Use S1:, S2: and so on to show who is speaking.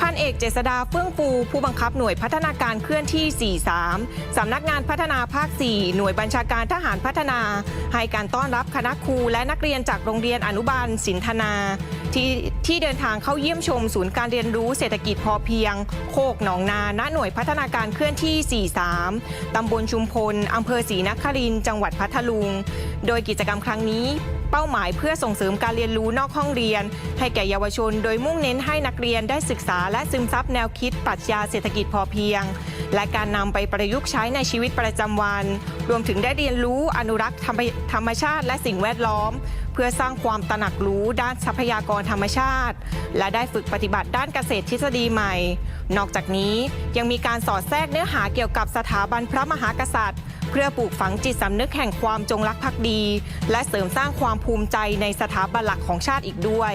S1: พันเอกเจษดาเฟื่องฟูผู้บังคับหน่วยพัฒนาการเคลื่อนที่ 43 สำนักงานพัฒนาภาค 4 หน่วยบัญชาการทหารพัฒนา ให้การต้อนรับคณะครูและนักเรียนจากโรงเรียนอนุบาลสินธนา ที่ที่เดินทางเข้าเยี่ยมชมศูนย์การเรียนรู้เศรษฐกิจพอเพียง โคกหนองนาณหน่วยพัฒนาการเคลื่อนที่ 43 ตำบลชุมพลอำเภอศรีนครินทร์จังหวัดพัทลุง โดยกิจกรรมครั้งนี้ เป้าหมายเพื่อส่งเสริมการเรียนรู้นอกห้องเรียน ให้แก่เยาวชน โดยมุ่งเน้นให้นักเรียนได้ศึกษาและซึมซับแนวคิดปรัชญาเศรษฐกิจพอเพียง และการนำไปประยุกต์ใช้ในชีวิตประจำวัน รวมถึงได้เรียนรู้อนุรักษ์ธรรมธรรมชาติและสิ่งแวดล้อม เพื่อสร้างความตระหนักรู้ด้านทรัพยากรธรรมชาติ และได้ฝึกปฏิบัติด้านเกษตรทฤษฎีใหม่ นอกจากนี้ยังมีการสอดแทรกเนื้อหาเกี่ยวกับสถาบันพระมหากษัตริย์ เพื่อปลูกฝังจิตสำนึกแห่งความจงรักภักดี และเสริมสร้างความภูมิใจในสถาบันหลักของชาติอีกด้วย